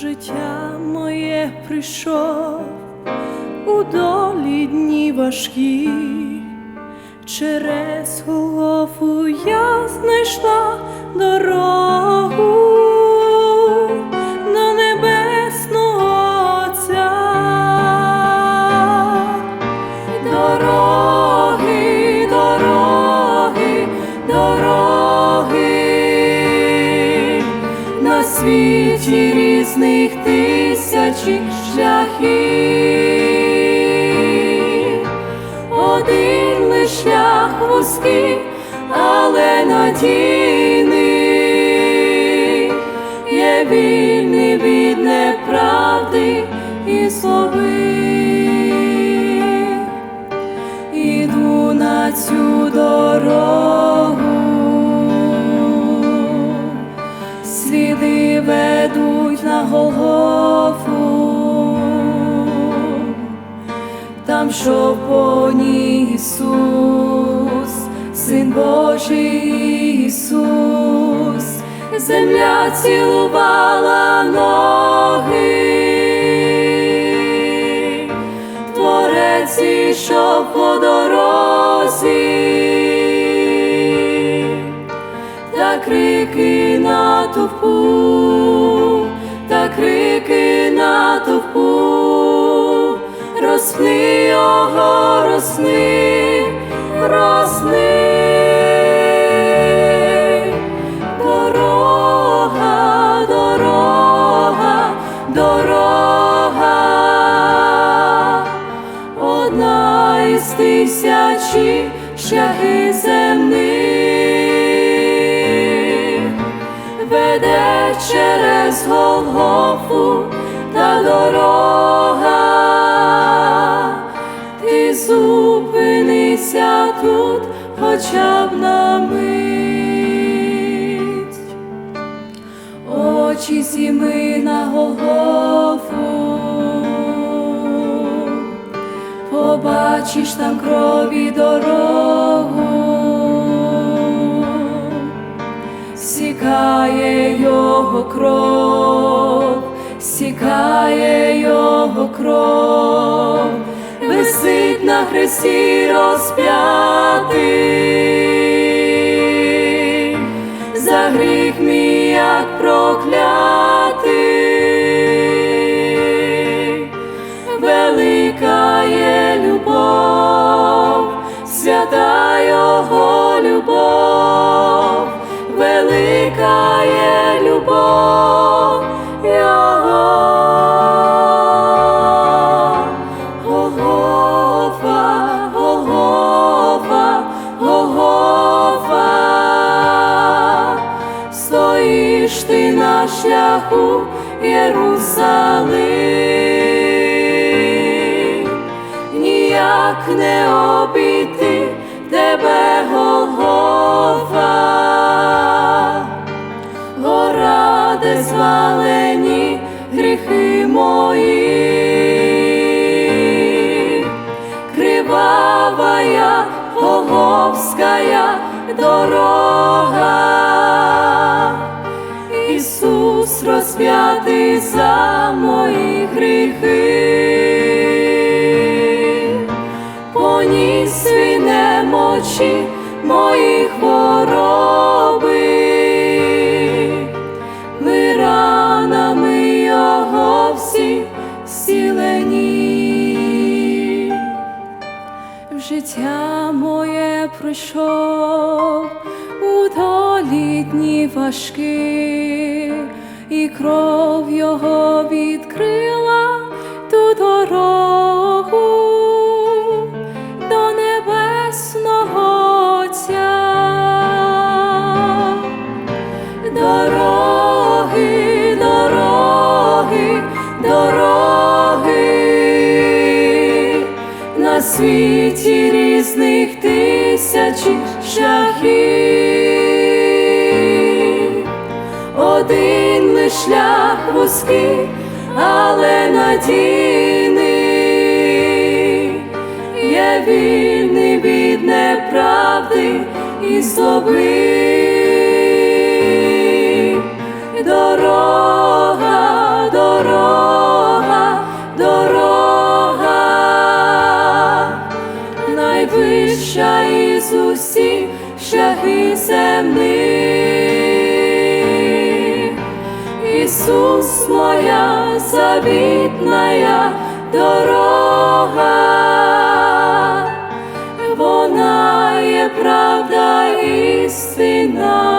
життя моє прийшов у долі дні важкі, через голову я знайшла дорогу світі різних тисячі шляхів. Один лиш шлях вузький, але надійний, є вільний від неправди і злоби. Іду на цю дорогу, ведуть на Голгофу, там що по Ісус, Син Божий Ісус, земля цілувала ноги. Творець ішов по дорозі, та крики натовпу, та крики натовпу, розпни його, розпни, розпни. Дорога, дорога, дорога, одна із тисячі шляхи земних, веде через Голгофу та дорога, ти зупинися тут хоча б на мить. Очі зіми на Голгофу, побачиш там крові дорогу, сікає його кров, сікає його кров, висить на хресті розп'ятий. За гріх мій як проклятий, стоїш ти на шляху Єрусалим, ніяк не обійти тебе Голгофа, гора, де звалені гріхи мої, кривавая Голговськая дорога, розп'ятий за мої гріхи, поніс свій немочі мої хвороби, ми ранами його всі зцілені. В життя моє пройшов у долі дні важкі, і кров його відкрила ту дорогу до небесного Отця. Дороги, дороги, дороги на світі різних тисячі шляхів. один лиш шлях вузький, але надійний. є вільний від неправди і злоби. Дорога, дорога, дорога, найвища із усіх шляхи земних. Ісус моя завітная дорога, вона є правда істина.